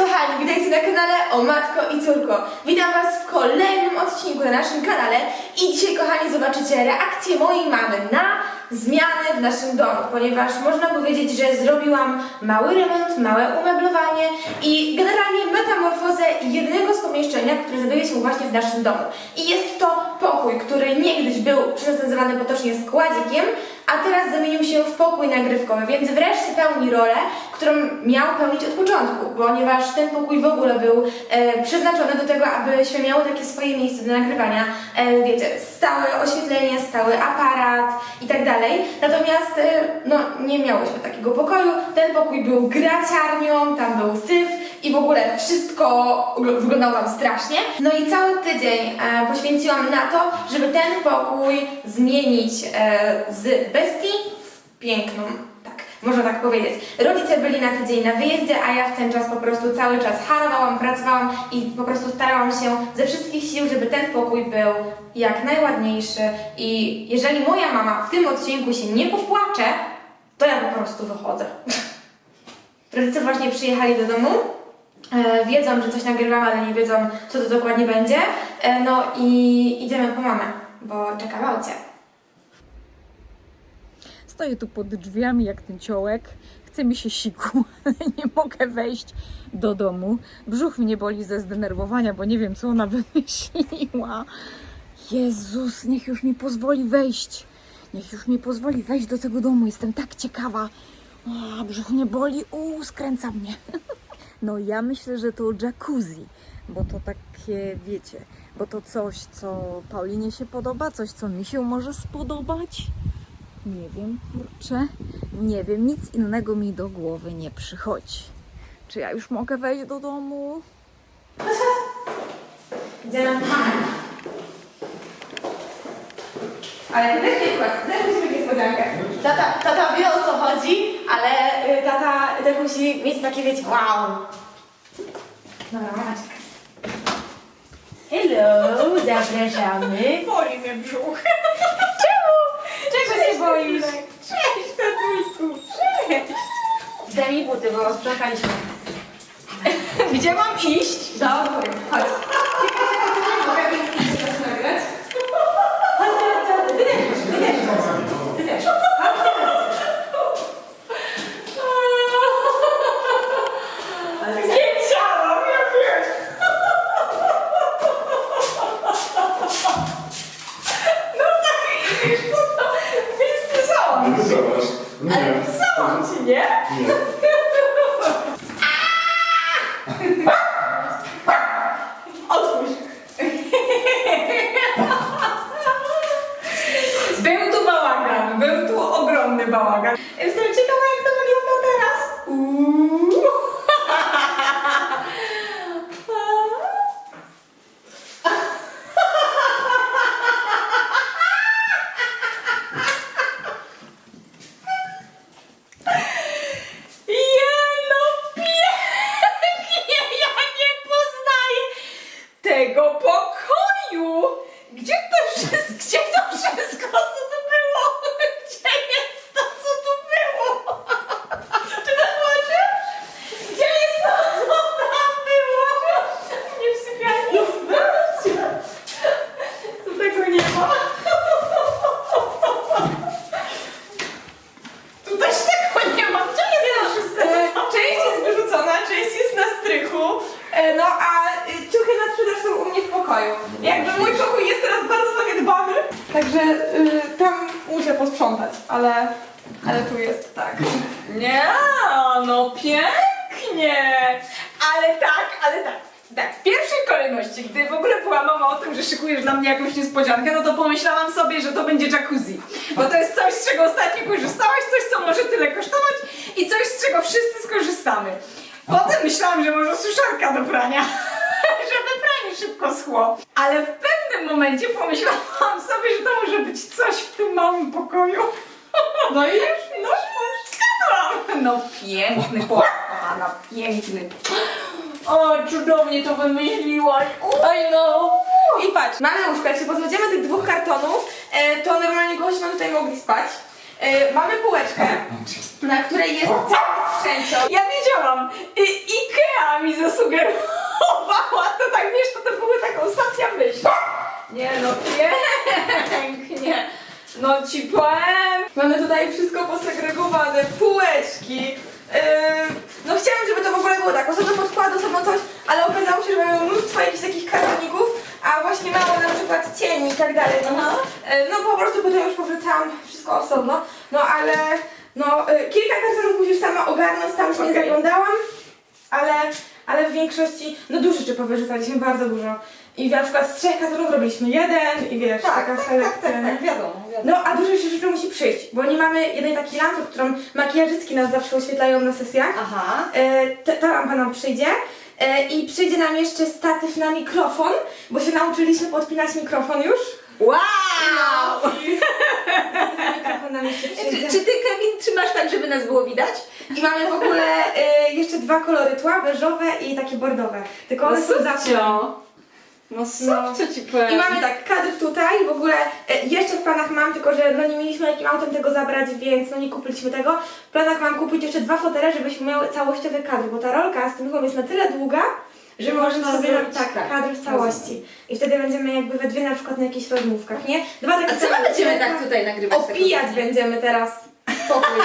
kochani, witajcie na kanale O Matko i Córko. Witam Was w kolejnym odcinku na naszym kanale i dzisiaj, kochani, zobaczycie reakcję mojej mamy na zmiany w naszym domu, ponieważ można powiedzieć, że zrobiłam mały remont, małe umeblowanie i generalnie metamorfozę jednego z pomieszczenia, które znajduje się właśnie w naszym domu. I jest to pokój, który niegdyś był nazywany potocznie składzikiem, a teraz zamienił się w pokój nagrywkowy, więc wreszcie pełni rolę, którą miał pełnić od początku, ponieważ ten pokój w ogóle był e, przeznaczony do tego, abyśmy miały takie swoje miejsce do nagrywania, e, wiecie, stałe oświetlenie, stały aparat i tak dalej. Natomiast e, no, nie miałyśmy takiego pokoju. Ten pokój był graciarnią, tam był syf i w ogóle wszystko wyglądało tam strasznie. No i cały tydzień e, poświęciłam na to, żeby ten pokój zmienić e, z bestii piękną. Tak, można tak powiedzieć. Rodzice byli na tydzień na wyjeździe, a ja w ten czas po prostu cały czas harowałam, pracowałam i po prostu starałam się ze wszystkich sił, żeby ten pokój był jak najładniejszy. I jeżeli moja mama w tym odcinku się nie popłacze, to ja po prostu wychodzę. Rodzice właśnie przyjechali do domu. E, wiedzą, że coś nagrywam, ale nie wiedzą, co to dokładnie będzie. E, no i idziemy po mamę, bo czeka aucie. Stoję tu pod drzwiami jak ten ciołek. Chce mi się siku, ale nie mogę wejść do domu. Brzuch mnie boli ze zdenerwowania, bo nie wiem, co ona wymyśliła. Jezus, niech już mi pozwoli wejść. Niech już mi pozwoli wejść do tego domu. Jestem tak ciekawa. O, brzuch mnie boli, uuu, skręca mnie. No ja myślę, że to jacuzzi, bo to takie, wiecie, bo to coś, co Paulinie się podoba, coś, co mi się może spodobać. Nie wiem, kurczę. Nie wiem, nic innego mi do głowy nie przychodzi. Czy ja już mogę wejść do domu? Idziemy po mamę. Ale ty też nie płacz, też musi mieć niespodziankę. Tata, tata wie o co chodzi, ale y, tata też musi mieć takie, wiecie, wow. Dobra, mama czeka. Hello, zapraszamy. Boli mnie brzuch. Się boisz? Cześć, tatuśku, cześć. Daj mi buty, bo sprzątaliśmy. Gdzie mam iść? Do góry, chodź. Zobacz. Nie. Ale pisałam ci, nie? Nie. Otwórz. Był tu bałagan, był tu ogromny bałagan. Jestem ciekawa, jak to wygląda teraz. Uuu. Jeno pięknie, ja nie poznaję tego pokoju. Gdzie to gdzie to wszystko, co tu było? Gdzie jest to, co tu było? Czy to znaczy? Gdzie jest to, co tam było? Nie w sypialni. Tu tego nie ma. Tu też tego nie ma. Gdzie jest to wszystko? co E, tam Część było? jest wyrzucona, część jest na strychu, e, no a e, ciuchy na sprzedaż są u mnie w pokoju. Jakby mój pokój jest teraz bardzo zaniedbany, także y, tam muszę posprzątać, ale, ale tu jest tak. Nie, no pięknie! Ale tak, ale tak. Tak, w pierwszej kolejności, gdy w ogóle była mowa o tym, że szykujesz dla mnie jakąś niespodziankę, no to pomyślałam sobie, że to będzie jacuzzi. Bo to jest coś, z czego ostatnio korzystałaś, coś, co może tyle kosztować i coś, z czego wszyscy skorzystamy. Potem myślałam, że może suszarka do prania, żeby pranie szybko schło. Ale w pewnym momencie pomyślałam sobie, że to może być coś w tym małym pokoju. No i już, no zgadłam. No piękny kochana, piękny. O, cudownie to wymyśliłaś. Oj no. I patrz, mamy łóżko, jak się pozbędziemy tych dwóch kartonów, e, to normalnie goście będą tutaj mogli spać. E, mamy półeczkę, na której jest cały sprzęcior. Ja wiedziałam. I, Ikea mi mi zasugerowała, to tak wiesz, to, to była taka ostatnia myśl. Nie no, pięknie. No ci powiem. Mamy tutaj wszystko posegregowane, półeczki. Yy, no chciałam, żeby to w ogóle było tak, osobno podkład, osobno coś, ale okazało się, że mamy mnóstwo jakichś takich kartoników, a właśnie mało na przykład cieni i tak dalej, więc Aha. yy, no po prostu potem już powrzucałam wszystko osobno, no ale no yy, kilka kartonów musisz sama ogarnąć, tam się nie Okej. zaglądałam, ale, ale w większości, no dużo rzeczy powyrzucaliśmy, bardzo dużo. I na przykład z trzech kartonów robiliśmy jeden i wiesz, taka selekcja. nie? wiadomo, wiadomo. No, a dużo jeszcze rzeczy musi przyjść, bo nie mamy jednej takiej lampy, którą makijażystki nas zawsze oświetlają na sesjach. Aha. E, ta, ta lampa nam przyjdzie. E, I przyjdzie nam jeszcze statyw na mikrofon, bo się nauczyliśmy podpinać mikrofon już. Wow! Jeszcze Czy, czy ty, Kevin, trzymasz tak, żeby nas było widać? I mamy w ogóle e, jeszcze dwa kolory tła, beżowe i takie bordowe. Tylko one są zawsze. No No. co ci powiem? I mamy tak, kadr tutaj, w ogóle e, jeszcze w planach mam, tylko że no nie mieliśmy jakim autem tego zabrać, więc no nie kupiliśmy tego. W planach mam kupić jeszcze dwa fotele, żebyśmy miały całościowy kadr, bo ta rolka z tym jest na tyle długa, że można sobie zrobić tak, tak. kadr w całości. I wtedy będziemy jakby we dwie na przykład na jakichś rozmówkach, nie? Dwa takie A co my będziemy tak tutaj nagrywać? Opijać będziemy teraz pokój.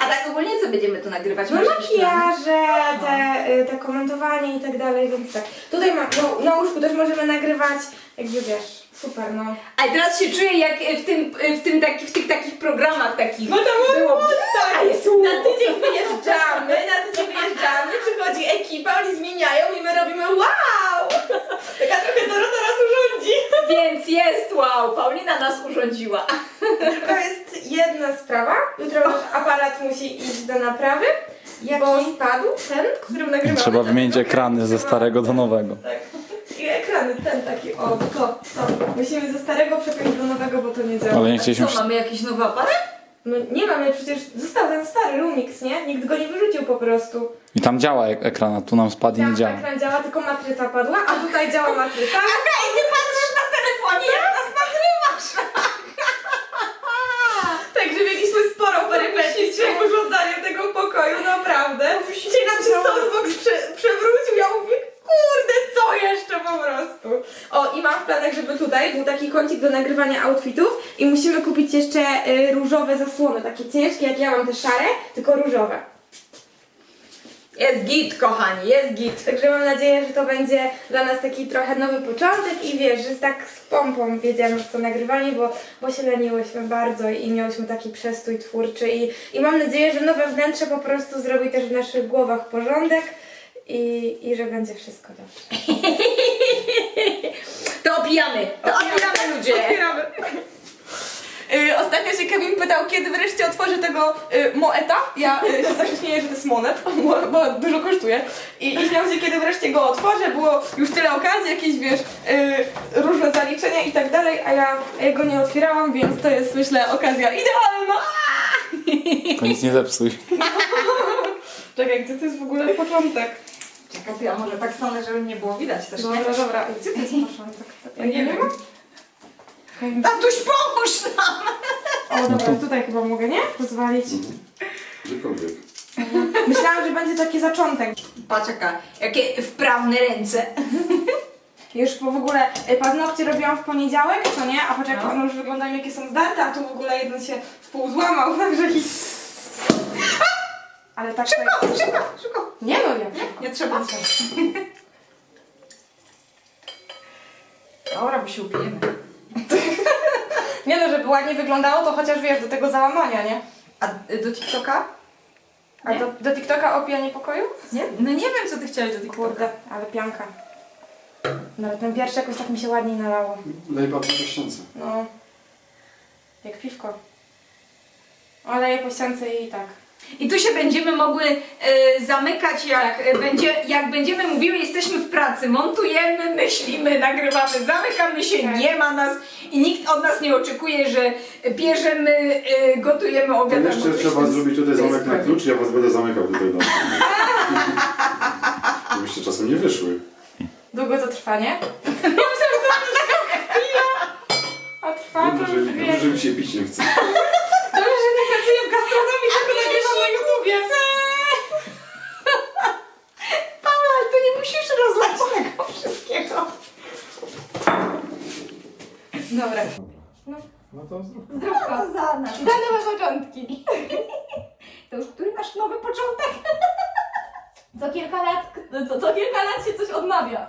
A tak ogólnie co będziemy tu nagrywać? No makijaże, te, y, te komentowanie i tak dalej, więc tak. Tutaj ma, no, na łóżku też możemy nagrywać, jakby wiesz, super no. A teraz się czuję jak w, tym, w, tym taki, w tych takich programach takich. No to było. tak, a jest na tydzień wyjeżdżamy, na tydzień wyjeżdżamy, przychodzi ekipa, oni zmieniają i robimy wow! Taka trochę Dorota nas urządzi. Więc jest, wow, Paulina nas urządziła. Tylko jest jedna sprawa, jutro aparat musi iść do naprawy, bo spadł ten, którym nagrywamy. Trzeba wymienić ekrany ze starego do nowego. Tak. I ekrany, ten taki, o, to, to. Musimy ze starego przepiąć do nowego, bo to nie działa. Ale nie chcieliśmy... Co, mamy jakiś nowy aparat? No nie mamy, przecież został ten stary Lumix, nie? Nikt go nie wyrzucił po prostu. I tam działa ek- ekran, a tu nam spadł i nie Tam działa. ekran działa, tylko matryca padła, a tutaj działa matryca. I ty patrzysz na telefonie, jak nas nagrywasz. Także mieliśmy sporą perypetię z urządzaniem tego pokoju, naprawdę. Dzisiaj nam się soundbox prze, przewrócił, ja mówię, kurde, co jeszcze po prostu. O, i mam w planach, żeby tutaj był taki kącik do nagrywania outfitów i musimy kupić jeszcze y, różowe zasłony, takie ciężkie, jak ja mam te szare, tylko różowe. Jest git, kochani, jest git. Także mam nadzieję, że to będzie dla nas taki trochę nowy początek i wiesz, że tak z pompą wiedziemy w to nagrywanie, bo, bo się leniłyśmy bardzo i miałyśmy taki przestój twórczy i, i mam nadzieję, że nowe wnętrze po prostu zrobi też w naszych głowach porządek i, i że będzie wszystko dobrze. To opijamy, to opijamy ludzie. Otwieramy. Y, Ostatnio się Kevin pytał, kiedy wreszcie otworzy tego y, Moeta. Ja y, się zawsze śmieję, że to jest monet, bo, bo dużo kosztuje. I, I śmiał się, kiedy wreszcie go otworzę. Było już tyle okazji, jakieś wiesz, y, różne zaliczenia i tak dalej, a ja, a ja go nie otwierałam, więc to jest myślę okazja idealna. To nic nie zepsuj. Czekaj, gdzie to jest w ogóle początek? Czekaj, ty, a może tak stanę, żeby nie było widać też, nie? Dobra, dobra, gdzie to jest początek? Ja nie wiem. Tatuś, pomóż nam! O, dobra, tutaj chyba mogę, nie? Pozwolić. Gdziekolwiek. Myślałam, że będzie taki zaczątek. Patrz jaka, jakie wprawne ręce. Już bo w ogóle y, paznokcie robiłam w poniedziałek, co nie? A patrz jak No. one już wyglądają jakie są zdarte, a tu w ogóle jeden się w pół złamał, także jakiś... Ale tak to Szybko, jest. szybko, szybko. Nie no, jak szybko. Nie trzeba. Dobra, bo się upijemy. Nie no, żeby ładnie wyglądało, to chociaż wiesz, do tego załamania, nie? A y, do TikToka? A Nie? do, do TikToka opijanie pokoju? Nie? No nie wiem, co ty chciałeś do TikToka. Kurde, ale pianka. Nawet ten pierwszy jakoś tak mi się ładniej nalało. Po ściance. No. Jak piwko. Ale je po ściance i tak. I tu się będziemy mogły e, zamykać, jak, e, będzie, jak będziemy mówiły, jesteśmy w pracy, montujemy, myślimy, nagrywamy, zamykamy się, Tak. nie ma nas i nikt od nas nie oczekuje, że bierzemy, e, gotujemy, To obiadamy. jeszcze trzeba zrobić tutaj zamek na klucz, ja was będę zamykał tutaj do Żebyście czasem nie wyszły. Długo to trwa, nie? To. A trwa to już dobrze, mi się pić nie chce. Dziękuję. Paula, ale to nie musisz rozlać tego wszystkiego. Dobra. No, No to zdrówka. No to za nas. Za nowe początki. To już który masz nowy początek? Co kilka lat, no co, co kilka lat się coś odnawia.